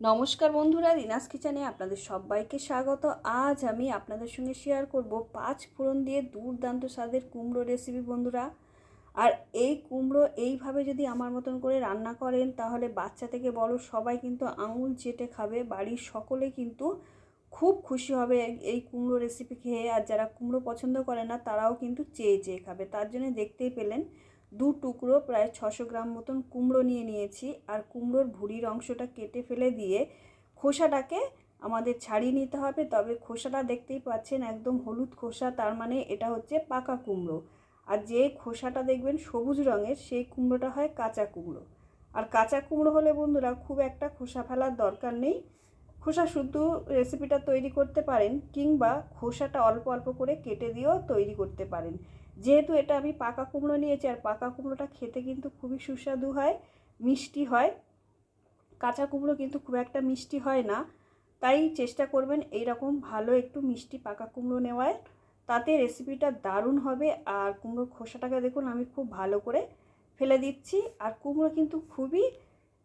নমস্কার বন্ধুরা রিনাস কিচেনে আপনাদের সবাইকে স্বাগত। আজ আমি আপনাদের সঙ্গে শেয়ার করব পাঁচ ফোড়ন দিয়ে দুর্দান্ত স্বাদের কুমড়ো রেসিপি বন্ধুরা। আর এই কুমড়ো এইভাবে যদি আমার মতন করে রান্না করেন, তাহলে বাচ্চা থেকে বড় সবাই কিন্তু আঙুল চেটে খাবে, বাড়ির সকলে কিন্তু খুব খুশি হবে এই কুমড়ো রেসিপি খেয়ে। আর যারা কুমড়ো পছন্দ করে না, তারাও কিন্তু চেয়ে চেয়ে খাবে। তার জন্য দেখতেই পেলেন দু টুকরো প্রায় ছশো গ্রাম মতন কুমড়ো নিয়ে নিয়েছি আর কুমড়োর ভুঁড়ির অংশটা কেটে ফেলে দিয়ে খোসাটাকে আমাদের ছাড়িয়ে নিতে হবে। তবে খোসাটা দেখতেই পাচ্ছেন একদম হলুদ খোসা, তার মানে এটা হচ্ছে পাকা কুমড়ো। আর যে খোসাটা দেখবেন সবুজ রঙের, সেই কুমড়োটা হয় কাঁচা কুমড়ো। আর কাঁচা কুমড়ো হলে বন্ধুরা খুব একটা খোসা ফেলার দরকার নেই। খোসা শুদ্ধ রেসিপিটা তৈরি করতে পারেন কিংবা খোসাটা অল্প অল্প করে কেটে দিয়েও তৈরি করতে পারেন। যেহেতু এটা আমি পাকা কুমড়ো নিয়েছি আর পাকা কুমড়োটা খেতে কিন্তু খুবই সুস্বাদু হয়, মিষ্টি হয়। কাঁচা কুমড়ো কিন্তু খুব একটা মিষ্টি হয় না। তাই চেষ্টা করবেন এই রকম ভালো একটু মিষ্টি পাকা কুমড়ো নেওয়ায় তাতে রেসিপিটা দারুণ হবে আর কুমড়োর খোসাটাকে দেখুন আমি খুব ভালো করে ফেলে দিচ্ছি। আর কুমড়ো কিন্তু খুবই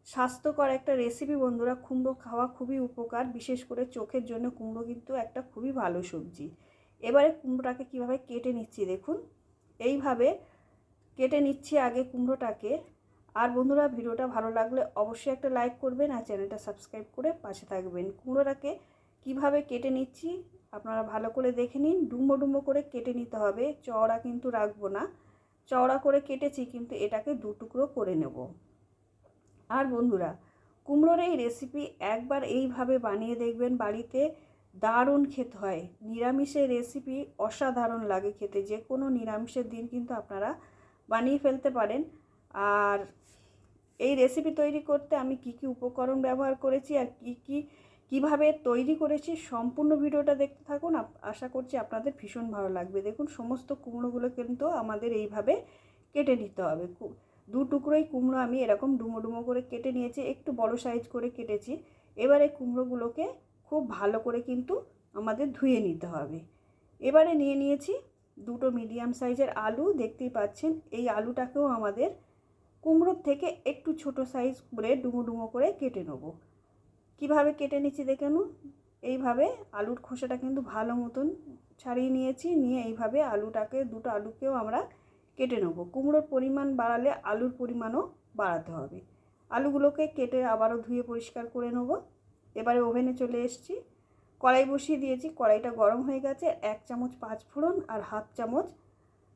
স্বাস্থ্যকর একটা রেসিপি বন্ধুরা, কুমড়ো খাওয়া খুবই উপকার, বিশেষ করে চোখের জন্য কুমড়ো কিন্তু একটা খুবই ভালো সবজি। এবারে কুমড়োটাকে কীভাবে কেটে নিচ্ছি দেখুন। এইভাবে কেটে নিচ্ছি আগে কুমড়োটাকে। আর বন্ধুরা, ভিডিওটা ভালো লাগলে অবশ্যই একটা লাইক করবেন আর চ্যানেলটা সাবস্ক্রাইব করে পাশে থাকবেন। কুমড়োটাকে কীভাবে কেটে নিচ্ছি আপনারা ভালো করে দেখে নিন। ডুম্বো ডুম্বো করে কেটে নিতে হবে, চওড়া কিন্তু রাখব না। চওড়া করে কেটেছি কিন্তু এটাকে দু টুকরো করে নেব। আর বন্ধুরা, কুমড়োর এই রেসিপি একবার এইভাবে বানিয়ে দেখবেন বাড়িতে, দারুণ খেতে হয়। নিরামিষের রেসিপি অসাধারণ লাগে খেতে। যে কোনো নিরামিষের দিন কিন্তু আপনারা বানিয়ে ফেলতে পারেন। আর এই রেসিপি তৈরি করতে আমি কি কি উপকরণ ব্যবহার করেছি আর কি কি, কীভাবে তৈরি করেছি সম্পূর্ণ ভিডিওটা দেখতে থাকুন। আশা করছি আপনাদের ভীষণ ভালো লাগবে। দেখুন, সমস্ত কুমড়োগুলো কিন্তু আমাদের এইভাবে কেটে নিতে হবে। কু- দু টুকরোই কুমড়ো আমি এরকম ডুমো ডুমো করে কেটে নিয়েছি, একটু বড় সাইজ করে কেটেছি। এবারে কুমড়োগুলোকে খুব ভালো করে কিন্তু আমাদের ধুয়ে নিতে হবে। এবারে নিয়ে নিয়েছি দুটো মিডিয়াম সাইজের আলু, দেখতেই পাচ্ছেন এই আলুটাকেও আমাদের কুমড়োর থেকে একটু ছোট সাইজ করে ডুমো ডুমো করে কেটে নেব। কীভাবে কেটে নিচ্ছি দেখে নিন? এইভাবে আলুর খোসাটা কিন্তু ভালো মতন ছাড়িয়ে নিয়েছি, নিয়ে এইভাবে আলুটাকে, দুটো আলুকেও আমরা কেটে নেব। কুমড়োর পরিমাণ বাড়ালে আলুর পরিমাণও বাড়াতে হবে। আলুগুলোকে কেটে আবারও ধুয়ে পরিষ্কার করে নেব। এবারে ওভেনে চলে এসেছি। কড়াই বসিয়ে দিয়েছি। কড়াইটা গরম হয়ে গেছে। এক চামচ পাঁচ ফোড়ন আর হাফ চামচ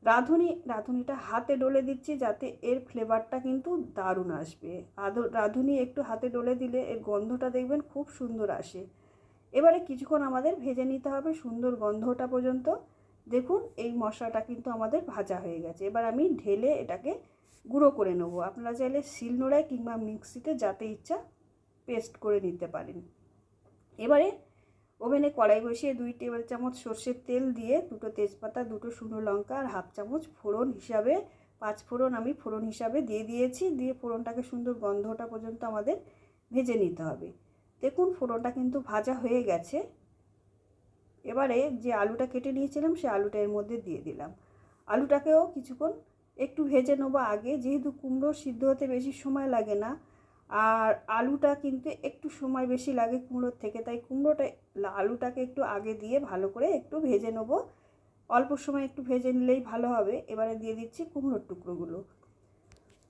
রাঁধুনি। রাঁধুনিটা হাতে ডলে দিচ্ছি যাতে এর ফ্লেভারটা কিন্তু দারুণ আসবে। রাঁধুনি একটু হাতে ডলে দিলে এর গন্ধটা দেখবেন খুব সুন্দর আসে। এবারে কিছুক্ষণ আমাদের ভেজে নিতে হবে সুন্দর গন্ধটা পর্যন্ত। দেখুন, এই মশলাটা কিন্তু আমাদের ভাজা হয়ে গেছে। এবার আমি ঢেলে এটাকে গুঁড়ো করে নেব। আপনারা চাইলে শিলনোড়ায় কিংবা মিক্সিতে যাতে ইচ্ছা পেস্ট করে নিতে পারেন। এবারে ওভেনে কড়াই বসিয়ে দুই টেবিল চামচ সর্ষের তেল দিয়ে দুটো তেজপাতা, দুটো শুকনো লঙ্কা আর হাফ চামচ ফোড়ন হিসাবে, পাঁচ ফোড়ন আমি ফোড়ন হিসাবে দিয়ে দিয়েছি। দিয়ে ফোড়নটাকে সুন্দর গন্ধটা পর্যন্ত আমাদের ভেজে নিতে হবে। দেখুন, ফোড়নটা কিন্তু ভাজা হয়ে গেছে। এবারে যে আলুটা কেটে নিয়েছিলাম, সে আলুটা এর মধ্যে দিয়ে দিলাম। আলুটাকেও কিছুক্ষণ একটু ভেজে নেব আগে, যেহেতু কুমড়ো সিদ্ধ হতে বেশি সময় লাগে না। আর আলুটা কিন্তু একটু সময় বেশি লাগে কুমড়োর থেকে, তাই কুমড়োটা আলুটাকে একটু আগে দিয়ে ভালো করে একটু ভেজে নেব। অল্প সময় একটু ভেজে নিলেই ভালো হবে। এবারে দিয়ে দিচ্ছি কুমড়োর টুকরোগুলো।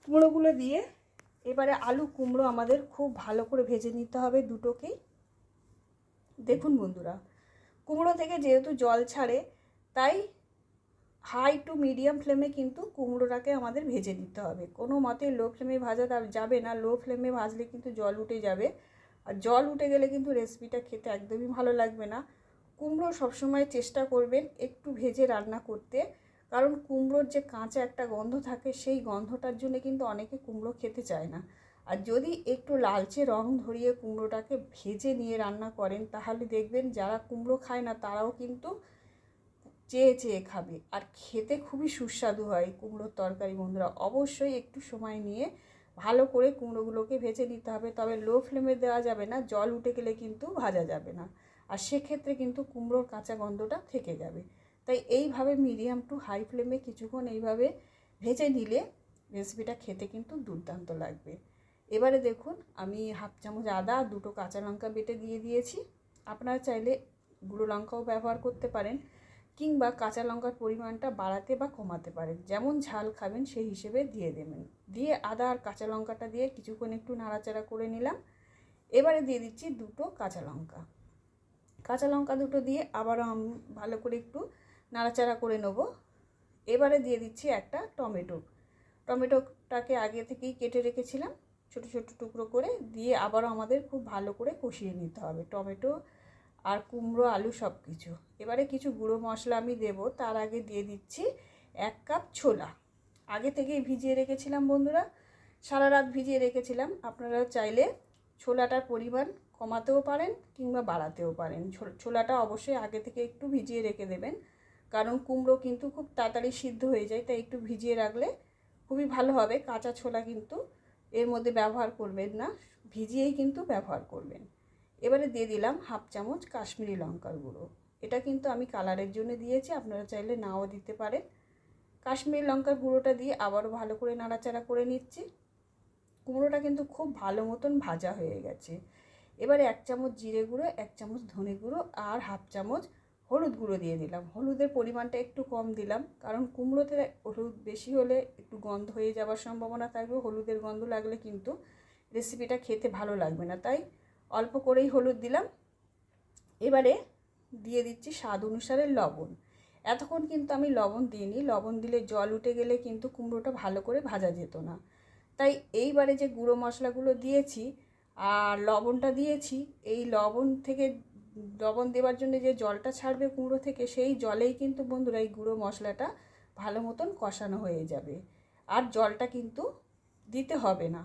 কুমড়োগুলো দিয়ে এবারে আলু, কুমড়ো আমাদের খুব ভালো করে ভেজে নিতে হবে দুটোকেই। দেখুন বন্ধুরা কুমড়ো থেকে যেহেতু জল ছাড়ে, তাই হাই টু মিডিয়াম ফ্লেমে কিন্তু কুমড়োটাকে আমাদের ভেজে নিতে হবে। কোনো মতে লো ফ্লেমে ভাজা যাবে না লো ফ্লেমে ভাজলে কিন্তু জল উঠে যাবে। আর জল উঠে গেলে কিন্তু রেসিপিটা খেতে একদমই ভালো লাগবে না। কুমড়ো সবসময় চেষ্টা করবেন একটু ভেজে রান্না করতে। কারণ কুমড়োর যে কাঁচা একটা গন্ধ থাকে, সেই গন্ধটার জন্য কিন্তু অনেকে কুমড়ো খেতে চায় না। আর যদি একটু লালচে রং ধরিয়ে কুমড়োটাকে ভেজে নিয়ে রান্না করেন, তাহলে দেখবেন যারা কুমড়ো খায় না, তারাও কিন্তু চেয়ে চেয়ে খাবে। আর খেতে খুবই সুস্বাদু হয় কুমড়োর তরকারি, বন্ধুরা। অবশ্যই একটু সময় নিয়ে ভালো করে কুমড়োগুলোকে ভেজে নিতে হবে, তবে লো ফ্লেমে দেওয়া যাবে না, জল উঠে গেলে কিন্তু ভাজা যাবে না। আর সেক্ষেত্রে কিন্তু কুমড়োর কাঁচা গন্ধটা থেকে যাবে। তাই এইভাবে মিডিয়াম টু হাই ফ্লেমে কিছুক্ষণ এইভাবে ভেজে নিলে রেসিপিটা খেতে কিন্তু দুর্দান্ত লাগবে। এবারে দেখুন, আমি হাফ চামচ আদা, দুটো কাঁচা লঙ্কা বেটে দিয়ে দিয়েছি। আপনারা চাইলে গুঁড়ো লঙ্কাও ব্যবহার করতে পারেন, কিংবা কাঁচা লঙ্কার পরিমাণটা বাড়াতে বা কমাতে পারেন। যেমন ঝাল খাবেন, সেই হিসেবে দিয়ে দেবেন। দিয়ে আদা আর কাঁচা লঙ্কাটা দিয়ে কিছুক্ষণ একটু নাড়াচাড়া করে নিলাম। এবারে দিয়ে দিচ্ছি দুটো কাঁচা লঙ্কা। কাঁচা লঙ্কা দুটো দিয়ে আবারও আমি ভালো করে একটু নাড়াচাড়া করে নেব। এবারে দিয়ে দিচ্ছি একটা টমেটো। টমেটোটাকে আগে থেকেই কেটে রেখেছিলাম। ছোট ছোট টুকরো করে দিয়ে আবারও আমাদের খুব ভালো করে কষিয়ে নিতে হবে। টমেটো আর কুমড়ো, আলু সব কিছু এবারে কিছু গুঁড়ো মশলা আমি দেব, তার আগে দিয়ে দিচ্ছি এক কাপ ছোলা। আগে থেকেই ভিজিয়ে রেখেছিলাম বন্ধুরা, সারা রাত ভিজিয়ে রেখেছিলাম। আপনারা চাইলে ছোলাটার পরিমাণ কমাতেও পারেন কিংবা বাড়াতেও পারেন। ছোলাটা অবশ্যই আগে থেকে একটু ভিজিয়ে রেখে দেবেন, কারণ কুমড়ো কিন্তু খুব তাড়াতাড়ি সিদ্ধ হয়ে যায়, তাই একটু ভিজিয়ে রাখলে খুবই ভালো হবে। কাঁচা ছোলা কিন্তু এর মধ্যে ব্যবহার করবেন না, ভিজিয়েই কিন্তু ব্যবহার করবেন। এবারে দিয়ে দিলাম হাফ চামচ কাশ্মীরি লঙ্কার গুঁড়ো। এটা কিন্তু আমি কালারের জন্য দিয়েছি, আপনারা চাইলে নাও দিতে পারেন। কাশ্মীরি লঙ্কার গুঁড়োটা দিয়ে আবারও ভালো করে নাড়াচাড়া করে নিচ্ছি। কুমড়োটা কিন্তু খুব ভালো মতন ভাজা হয়ে গেছে। এবারে এক চামচ জিরে গুঁড়ো, এক চামচ ধনে গুঁড়ো আর হাফ চামচ হলুদ গুঁড়ো দিয়ে দিলাম। হলুদের পরিমাণটা একটু কম দিলাম, কারণ কুমড়োতে হলুদ বেশি হলে একটু গন্ধ হয়ে যাওয়ার সম্ভাবনা থাকবে। হলুদের গন্ধ লাগলে কিন্তু রেসিপিটা খেতে ভালো লাগবে না। তাই অল্প করেই হলুদ দিলাম। এবারে দিয়ে দিচ্ছি স্বাদ অনুসারে লবণ। এতক্ষণ কিন্তু আমি লবণ দিইনি। লবণ দিলে জল উঠে গেলে কিন্তু কুমড়োটা ভালো করে ভাজা যেত না। তাই এইবারে যে গুঁড়ো মশলাগুলো দিয়েছি আর লবণটা দিয়েছি, এই লবণ থেকে লবণ দেওয়ার জন্য যে জলটা ছাড়বে কুমড়ো থেকে, সেই জলেই কিন্তু বন্ধুরা এই গুঁড়ো মশলাটা ভালো মতন কষানো হয়ে যাবে। আর জলটা কিন্তু দিতে হবে না।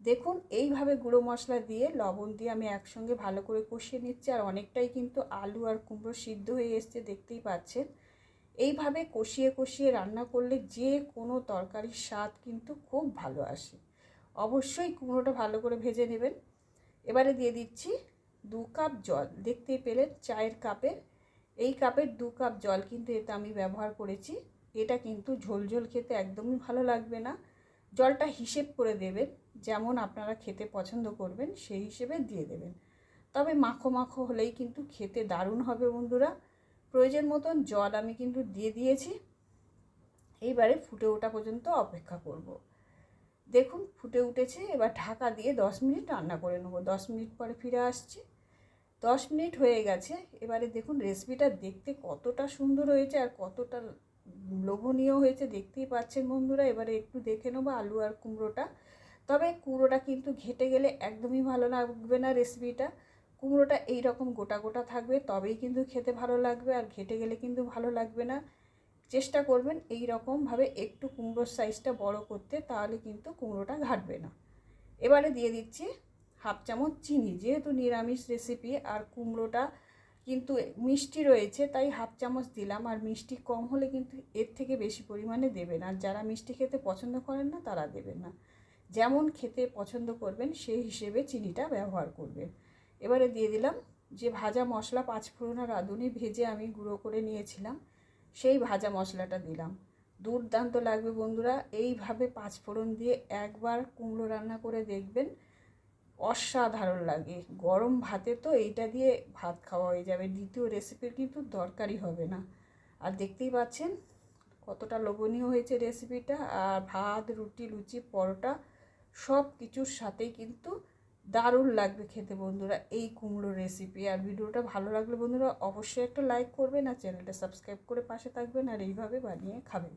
দেখুন, এইভাবে গুঁড়ো মশলা দিয়ে লবণ দিয়ে আমি একসঙ্গে ভালো করে কষিয়ে নিচ্ছি, আর অনেকটাই কিন্তু আলু আর কুমড়ো সিদ্ধ হয়ে এসছে, দেখতেই পাচ্ছেন। এইভাবে কষিয়ে কষিয়ে রান্না করলে যে কোনো তরকারির স্বাদ কিন্তু খুব ভালো আসে। অবশ্যই কুমড়োটা ভালো করে ভেজে নেবেন। এবারে দিয়ে দিচ্ছি দু কাপ জল। দেখতে পেলেন চায়ের কাপের এই কাপের দু কাপ জল কিন্তু এতে আমি ব্যবহার করেছি। এটা কিন্তু ঝোল ঝোল খেতে একদমই ভালো লাগবে না। জলটা হিসেব করে দেবেন। যেমন আপনারা খেতে পছন্দ করবেন, সেই হিসেবে দিয়ে দেবেন। তবে মাখো মাখো হলেই কিন্তু খেতে দারুণ হবে বন্ধুরা। প্রয়োজন মতন জল আমি কিন্তু দিয়ে দিয়েছি। এইবারে ফুটে ওঠা পর্যন্ত অপেক্ষা করব। দেখুন ফুটে উঠেছে, এবার ঢাকা দিয়ে দশ মিনিট রান্না করে নেব। দশ মিনিট পরে ফিরে আসছি। দশ মিনিট হয়ে গেছে। এবারে দেখুন রেসিপিটা দেখতে কতটা সুন্দর হয়েছে আর কতটা লোভনীয় হয়েছে, দেখতেই পাচ্ছেন বন্ধুরা। এবারে একটু দেখে নেব আলু আর কুমড়োটা। তবে কুমড়োটা কিন্তু ঘেটে গেলে একদমই ভালো লাগবে না রেসিপিটা কুমড়োটা এই রকম গোটা গোটা থাকবে, তবেই কিন্তু খেতে ভালো লাগবে। আর ঘেটে গেলে কিন্তু ভালো লাগবে না। চেষ্টা করবেন এই রকমভাবে একটু কুমড়োর সাইজটা বড় করতে, তাহলে কিন্তু কুমড়োটা ঘাটবে না। এবারে দিয়ে দিচ্ছি হাফ চামচ চিনি। যেহেতু নিরামিষ রেসিপি আর কুমড়োটা কিন্তু মিষ্টি রয়েছে, তাই হাফ চামচ দিলাম। আর মিষ্টি কম হলে কিন্তু এর থেকে বেশি পরিমাণে দেবেন। আর যারা মিষ্টি খেতে পছন্দ করেন না, তারা দেবেন না। যেমন খেতে পছন্দ করবেন, সেই হিসেবে চিনিটা ব্যবহার করবেন। এবারে দিয়ে দিলাম যে ভাজা মশলা, পাঁচফোড়ন আর রাঁধুনি ভেজে আমি গুঁড়ো করে নিয়েছিলাম। সেই ভাজা মশলাটা দিলাম। দুর্দান্ত লাগবে বন্ধুরা। এইভাবে পাঁচফোড়ন দিয়ে একবার কুমড়ো রান্না করে দেখবেন, অসাধারণ লাগে। গরম ভাতে তো এইটা দিয়ে ভাত খাওয়া হয়ে যাবে। দ্বিতীয় রেসিপির কিন্তু দরকারই হবে না। আর দেখতেই পাচ্ছেন, কতটা লোভনীয় হয়েছে রেসিপিটা আর ভাত, রুটি, লুচি, পরোটা সব কিছুর সাথেই কিন্তু দারুণ লাগবে খেতে বন্ধুরা এই কুমড়ো রেসিপি আর ভিডিওটা ভালো লাগলে বন্ধুরা অবশ্যই একটা লাইক করবেন আর চ্যানেলটা সাবস্ক্রাইব করে পাশে থাকবেন আর এইভাবে বানিয়ে খাবেন।